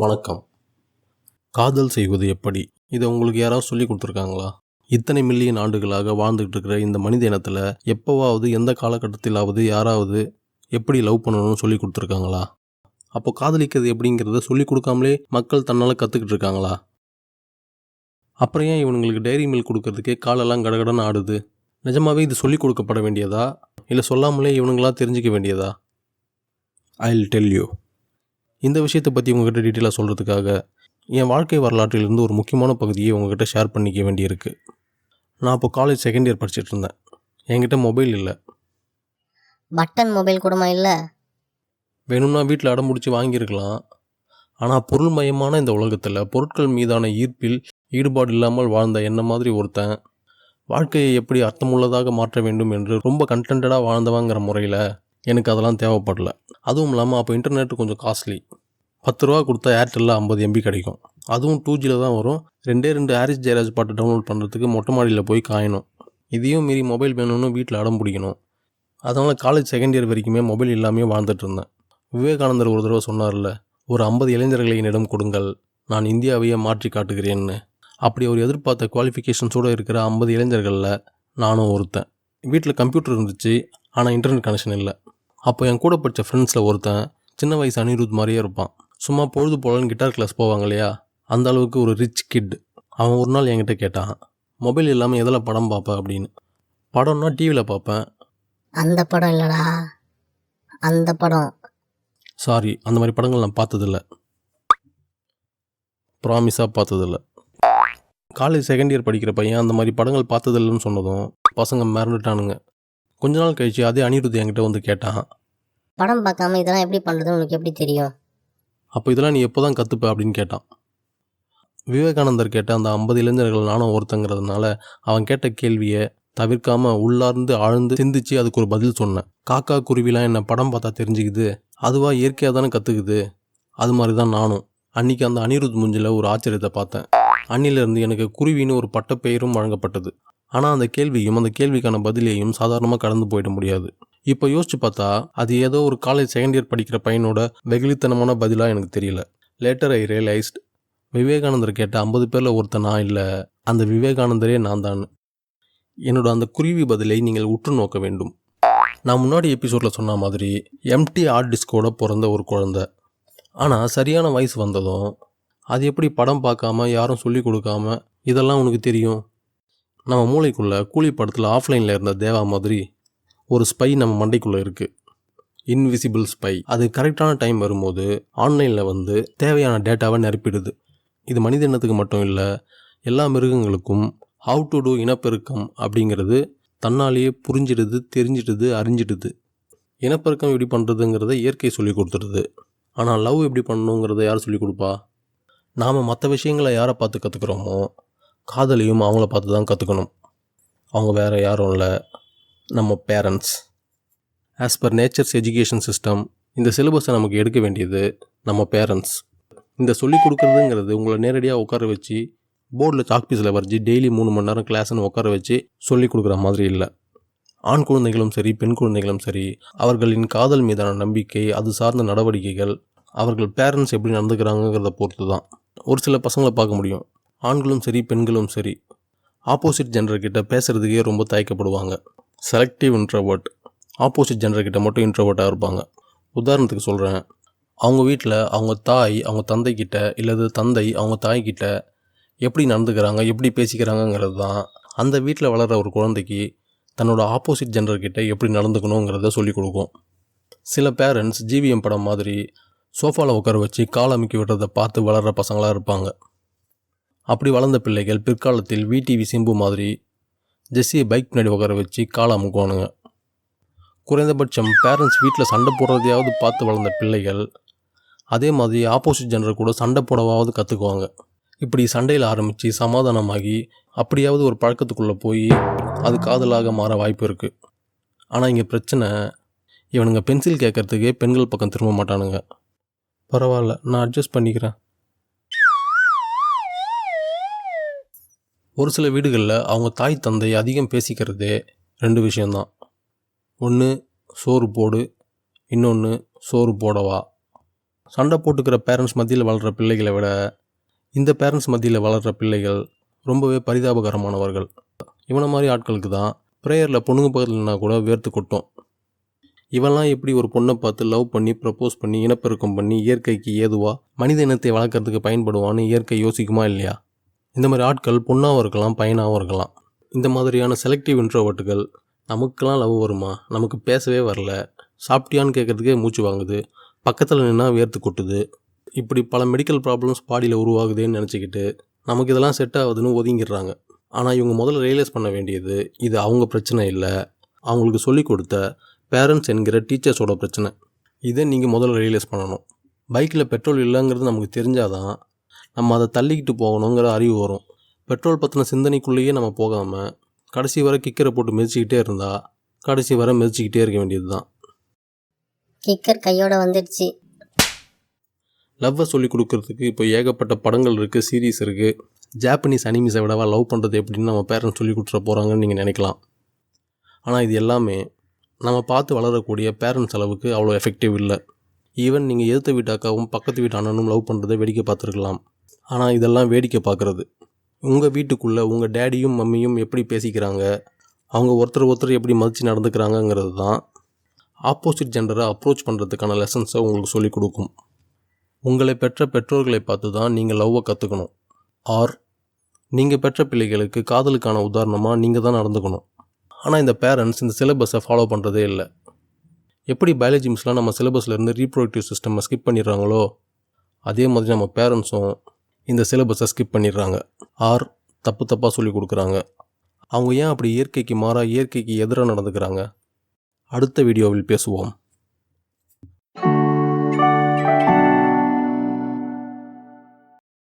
வணக்கம். காதல் செய்வது எப்படி? இதை உங்களுக்கு யாராவது சொல்லி கொடுத்துருக்காங்களா? இத்தனை மில்லியன் ஆண்டுகளாக வாழ்ந்துகிட்டு இருக்கிற இந்த மனித இனத்தில் எப்போவாவது எந்த காலகட்டத்திலாவது யாராவது எப்படி லவ் பண்ணணும்னு சொல்லி கொடுத்துருக்காங்களா? அப்போ காதலிக்கிறது எப்படிங்கிறத சொல்லி கொடுக்காமலே மக்கள் தன்னால் கற்றுக்கிட்டு இருக்காங்களா? அப்புறம் ஏன் இவனுங்களுக்கு டைரி மில்க் கொடுக்கறதுக்கே காலெல்லாம் கடகடன்னு ஆடுது? நிஜமாகவே இது சொல்லிக் கொடுக்கப்பட வேண்டியதா? இல்லை சொல்லாமலே இவனுங்களா தெரிஞ்சுக்க வேண்டியதா? ஐ டெல் யூ இந்த விஷயத்தை பற்றி உங்ககிட்ட டீட்டெயிலாக சொல்கிறதுக்காக என் வாழ்க்கை வரலாற்றிலிருந்து ஒரு முக்கியமான பகுதியை உங்ககிட்ட ஷேர் பண்ணிக்க வேண்டியிருக்கு. நான் இப்போ காலேஜ் செகண்ட் இயர் படிச்சிட்டு இருந்தேன். என்கிட்ட மொபைல் இல்லை. பட்டன் மொபைல் கூடமா இல்லை? வேணும்னா வீட்டில் அடம் பிடிச்சி வாங்கியிருக்கலாம். ஆனால் பொருள்மயமான இந்த உலகத்தில் பொருட்கள் மீதான ஈர்ப்பில் ஈடுபாடு இல்லாமல் வாழ்ந்த என்ன மாதிரி ஒருத்தன் வாழ்க்கையை எப்படி அர்த்தமுள்ளதாக மாற்ற வேண்டும் என்று ரொம்ப கண்டென்டாக வாழ்ந்தவங்கிற முறையில் எனக்கு அதெல்லாம் தேவைப்படல. அதுவும் இல்லாமல் அப்போ இன்டர்நெட் கொஞ்சம் காஸ்ட்லி பத்து ரூபா கொடுத்தா ஏர்டெல்லில் ஐம்பது எம்பி கிடைக்கும். அதுவும் டூ ஜியில் தான் வரும். ரெண்டே ரெண்டு ஹாரிஸ் ஜெயராஜ் பாட்டு டவுன்லோட் பண்ணுறதுக்கு மொட்டை மாடியில் போய் காயணும். இதையும் மீறி மொபைல் வேணும்னு வீட்டில் அடம் பிடிக்கணும். அதனால் காலேஜ் செகண்ட் இயர் வரைக்குமே மொபைல் இல்லாமே வாழ்ந்துட்டு இருந்தேன். விவேகானந்தர் ஒரு தடவை சொன்னார்ல ஒரு ஐம்பது இளைஞர்களை என்னிடம் கொடுங்கள். நான் இந்தியாவையே மாற்றி காட்டுகிறேன்னு. அப்படி அவர் எதிர்பார்த்த குவாலிஃபிகேஷன்ஸோடு இருக்கிற ஐம்பது இளைஞர்களில் நானும் ஒருத்தன். வீட்டில் கம்ப்யூட்டர் இருந்துச்சு ஆனால் இன்டர்நெட் கனெக்ஷன் இல்லை. அப்போ என் கூட படித்த ஃப்ரெண்ட்ஸில் ஒருத்தன் சின்ன வயசு அனிருத் மாதிரியே இருப்பான். சும்மா பொழுது போலன்னு கிட்டார் கிளாஸ் போவாங்க இல்லையா? அந்த அளவுக்கு ஒரு ரிச் கிட் அவன் ஒரு நாள் என்கிட்ட கேட்டான் மொபைல் இல்லாமல் எதில் படம் பார்ப்ப? அப்படின்னு. படம்னா டிவியில் பார்ப்பேன். அந்த படம் இல்லடா. அந்த படம். சாரி அந்த மாதிரி படங்கள் நான் பார்த்ததில்ல. ப்ராமிஸாக பார்த்ததில்ல. காலேஜ் செகண்ட் இயர் படிக்கிற பையன் அந்த மாதிரி படங்கள் பார்த்ததில்லன்னு சொன்னதும் பசங்க மறந்துட்டானுங்க. கொஞ்ச நாள் கழிச்சு அதே அனிருத் என்கிட்ட வந்து கேட்டான். படம் பார்க்காம இதெல்லாம் எப்படி பண்ணுறதுன்னு உனக்கு எப்படி தெரியும்? அப்போ இதெல்லாம் நீ எப்போ தான் கற்றுப்ப அப்படின்னு கேட்டான். விவேகானந்தர் கேட்ட அந்த ஐம்பது இளைஞர்கள் நானும் ஒருத்தங்கிறதுனால அவன் கேட்ட கேள்வியை தவிர்க்காம உள்ளார்ந்து ஆழ்ந்து சிந்திச்சு அதுக்கு ஒரு பதில் சொன்னேன். காக்கா குருவிலாம் என்ன படம் பார்த்தா தெரிஞ்சுக்குது அதுவா இயற்கையாக தானே கற்றுக்குது அது மாதிரி தான் நானும். அன்னைக்கு அந்த அனிருத் மூஞ்சில ஒரு ஆச்சரியத்தை பார்த்தேன். அன்னிலிருந்து எனக்கு குருவின்னு ஒரு பட்டப்பெயரும் வழங்கப்பட்டது. ஆனால் அந்த கேள்வியும் அந்த கேள்விக்கான பதிலையும் சாதாரணமாக கடந்து போயிட முடியாது. இப்போ யோசிச்சு பார்த்தா அது ஏதோ ஒரு காலேஜ் செகண்ட் இயர் படிக்கிற பையனோட வெகுளித்தனமான பதிலாக எனக்கு தெரியல. லேட்டர் ஐ ரியலைஸ்ட் விவேகானந்தர் கேட்ட ஐம்பது பேரில் ஒருத்தன் நான் இல்லை அந்த விவேகானந்தரே நான் தான். என்னோட அந்த குருவி பதிலை நீங்கள் உற்று நோக்க வேண்டும். நான் முன்னாடி எபிசோடில் சொன்ன மாதிரி எம்டி ஆர்ட் டிஸ்கோட பிறந்த ஒரு குழந்தை. ஆனால் சரியான வயசு வந்ததும் அது எப்படி படம் பார்க்காம யாரும் சொல்லி கொடுக்காம இதெல்லாம் உனக்கு தெரியும்? நம்ம மூளைக்குள்ளே கூலி படத்தில் ஆஃப்லைனில் இருந்த தேவா மாதிரி ஒரு ஸ்பை நம்ம மண்டைக்குள்ளே இருக்குது இன்விசிபிள் ஸ்பை அது கரெக்டான டைம் வரும்போது ஆன்லைனில் வந்து தேவையான டேட்டாவை நிரப்பிடுது. இது மனித இனத்துக்கு மட்டும் இல்லை எல்லா மிருகங்களுக்கும் ஹவு டு டூ இனப்பெருக்கம் அப்படிங்கிறது தன்னாலேயே புரிஞ்சிடுது தெரிஞ்சிடுது அறிஞ்சிடுது. இனப்பெருக்கம் எப்படி பண்ணுறதுங்கிறத இயற்கை சொல்லி கொடுத்துடுது. ஆனால் லவ் எப்படி பண்ணணுங்கிறத யார் சொல்லி கொடுப்பா? நாம் மற்ற விஷயங்களை யாரை பார்த்து கற்றுக்குறோமோ காதலையும் அவங்கள பார்த்து தான் கற்றுக்கணும் அவங்க வேறு யாரும் இல்லை. நம்ம parents as per nature's education system இந்த சிலபஸை நமக்கு எடுக்க வேண்டியது நம்ம பேரண்ட்ஸ் இந்த சொல்லிக் கொடுக்குறதுங்கிறது உங்களை நேரடியாக உட்கார வச்சு போர்டில் சாக் பீஸில் வரைஞ்சி டெய்லி மூணு மணி நேரம் கிளாஸ்னு உட்கார வச்சு சொல்லிக் கொடுக்குற மாதிரி இல்லை. ஆண் குழந்தைகளும் சரி பெண் குழந்தைகளும் சரி அவர்களின் காதல் மீதான நம்பிக்கை அது சார்ந்த நடவடிக்கைகள் அவர்கள் பேரண்ட்ஸ் எப்படி நடந்துக்கிறாங்கங்கிறத பொறுத்து தான் ஒரு சில பசங்களை பார்க்க முடியும். ஆண்களும் சரி பெண்களும் சரி ஆப்போசிட் ஜெண்டர்கிட்ட பேசுகிறதுக்கே ரொம்ப தயக்கப்படுவாங்க. செலக்டிவ் இன்ட்ரவர்ட் ஆப்போசிட் ஜெண்டர் கிட்ட மட்டும் இன்ட்ரவர்ட்டாக இருப்பாங்க. உதாரணத்துக்கு சொல்கிறேன் அவங்க வீட்டில் அவங்க தாய் அவங்க தந்தைக்கிட்ட இல்லது தந்தை அவங்க தாய்கிட்ட எப்படி நடந்துக்கிறாங்க எப்படி பேசிக்கிறாங்கங்கிறது தான் அந்த வீட்டில் வளர்கிற ஒரு குழந்தைக்கு தன்னோட ஆப்போசிட் ஜெண்டர்கிட்ட எப்படி நடந்துக்கணுங்கிறத சொல்லிக் கொடுக்கும். சில பேரண்ட்ஸ் ஜிவிஎம் படம் மாதிரி சோஃபாவில் உட்கார வச்சு கால் அமுக்கி விடுறதை பார்த்து வளர்கிற பசங்களாக இருப்பாங்க. அப்படி வளர்ந்த பிள்ளைகள் பிற்காலத்தில் விடிவி சிம்பு மாதிரி ஜெஸ்ஸியை பைக் பின்னாடி உட்கார வச்சு கால் அமுக்குவானுங்க. குறைந்தபட்சம் பேரண்ட்ஸ் வீட்டில் சண்டை போடுறதையாவது பார்த்து வளர்ந்த பிள்ளைகள் அதே மாதிரி ஆப்போசிட் ஜெண்டர் கூட சண்டை போடவாவது கற்றுக்குவாங்க இப்படி சண்டையில் ஆரம்பித்து சமாதானமாகி அப்படியாவது ஒரு பழக்கத்துக்குள்ளே போய் அது காதலாக மாற வாய்ப்பு இருக்குது ஆனால் இங்கே பிரச்சனை இவனுங்க பென்சில் கேட்கறதுக்கே பெண்கள் பக்கம் திரும்ப மாட்டானுங்க. பரவாயில்ல நான் அட்ஜஸ்ட் பண்ணிக்கிறேன். ஒரு சில வீடுகளில் அவங்க தாய் தந்தை அதிகம் பேசிக்கிறதே ரெண்டு விஷயந்தான் ஒன்று சோறு போடு. இன்னொன்று சோறு போடவா. சண்டை போட்டுக்கிற பேரண்ட்ஸ் மத்தியில் வளர்கிற பிள்ளைகளை விட இந்த பேரண்ட்ஸ் மத்தியில் வளர்கிற பிள்ளைகள் ரொம்பவே பரிதாபகரமானவர்கள். இவனை மாதிரி ஆட்களுக்கு தான் ப்ரேயரில் பொண்ணுங்க பக்கத்துலனா கூட வேர்த்து கொட்டும். இவன்லாம் எப்படி ஒரு பொண்ணை பார்த்து லவ் பண்ணி ப்ரப்போஸ் பண்ணி இனப்பெருக்கம் பண்ணி இயற்கைக்கு ஏதுவா மனித இனத்தை வளர்க்கறதுக்கு பயன்படுவான்னு இயற்கை யோசிக்குமா இல்லையா? இந்த மாதிரி ஆட்கள் பொண்ணாகவும் இருக்கலாம் பையனாகவும் இருக்கலாம். இந்த மாதிரியான செலக்டிவ் இன்ட்ரோவர்ட்டுகள் நமக்கெல்லாம் லவ் வருமா? நமக்கு பேசவே வரல. சாப்பிட்டியான்னு கேட்குறதுக்கே மூச்சு வாங்குது. பக்கத்தில் நின்னா வேர்த்து கொட்டுது. இப்படி பல மெடிக்கல் ப்ராப்ளம்ஸ் பாடியில் உருவாகுதுன்னு நினச்சிக்கிட்டு நமக்கு இதெல்லாம் செட் ஆகுதுன்னு ஒதுங்கிடுறாங்க. ஆனால் இவங்க முதல்ல ரியலைஸ் பண்ண வேண்டியது இது அவங்க பிரச்சனை இல்லை. அவங்களுக்கு சொல்லிக் கொடுத்த பேரண்ட்ஸ் என்கிற டீச்சர்ஸோட பிரச்சனை. இதை நீங்கள் முதல்ல ரியலைஸ் பண்ணணும். பைக்கில் பெட்ரோல் இல்லைங்கிறது நமக்கு தெரிஞ்சாதான் நம்ம அதை தள்ளிக்கிட்டு போகணுங்கிற அறிவு வரும். பெட்ரோல் பற்றின சிந்தனைக்குள்ளேயே நம்ம போகாமல் கடைசி வரை கிக்கரை போட்டு மிதிச்சிக்கிட்டே இருந்தால் கடைசி வரை மிதிச்சிக்கிட்டே இருக்க வேண்டியது தான் கிக்கர் கையோட வந்துடுச்சு. லவ்வை சொல்லி கொடுக்கறதுக்கு இப்போ ஏகப்பட்ட படங்கள் இருக்குது சீரீஸ் இருக்குது ஜாப்பனீஸ் அனிமிஸை விடவா லவ் பண்ணுறது எப்படின்னு நம்ம பேரண்ட்ஸ் சொல்லி கொடுத்துட போகிறாங்கன்னு நீங்கள் நினைக்கலாம். ஆனால் இது எல்லாமே நம்ம பார்த்து வளரக்கூடிய பேரண்ட்ஸ் அளவுக்கு அவ்வளோ எஃபெக்டிவ் இல்லை. ஈவன் நீங்கள் எதிர்த்த வீட்டு அக்காவும் பக்கத்து வீட்டு அண்ணனும் லவ் பண்ணுறதை வேடிக்கை பார்த்துருக்கலாம். ஆனால் இதெல்லாம் வேடிக்கை பார்க்குறது உங்கள் வீட்டுக்குள்ளே உங்கள் டேடியும் மம்மியும் எப்படி பேசிக்கிறாங்க? அவங்க ஒருத்தர் ஒருத்தர் எப்படி மதித்து நடந்துக்கிறாங்கங்கிறது தான் ஆப்போசிட் ஜெண்டரை அப்ரோச் பண்ணுறதுக்கான லெசன்ஸை உங்களுக்கு சொல்லிக் கொடுக்கும். உங்களை பெற்ற பெற்றோர்களை பார்த்து தான் நீங்கள் லவ்வை கற்றுக்கணும் ஆர் நீங்கள் பெற்ற பிள்ளைகளுக்கு காதலுக்கான உதாரணமாக நீங்கள் தான் நடந்துக்கணும். ஆனால் இந்த பேரண்ட்ஸ் இந்த சிலபஸை ஃபாலோ பண்ணுறதே இல்லை. எப்படி பயாலஜி மிஸ்லாம் நம்ம சிலபஸ்லேருந்து ரீப்ரொடக்டிவ் சிஸ்டமை ஸ்கிப் பண்ணிடுறாங்களோ அதே மாதிரி நம்ம பேரண்ட்ஸும் இந்த சிலபஸை ஸ்கிப் பண்ணிடுறாங்க. ஆர் தப்பு தப்பாக சொல்லி கொடுக்குறாங்க. அவங்க ஏன் அப்படி இயற்கைக்கு மாறாக இயற்கைக்கு எதிராக நடந்துக்கிறாங்க? அடுத்த வீடியோவில் பேசுவோம்.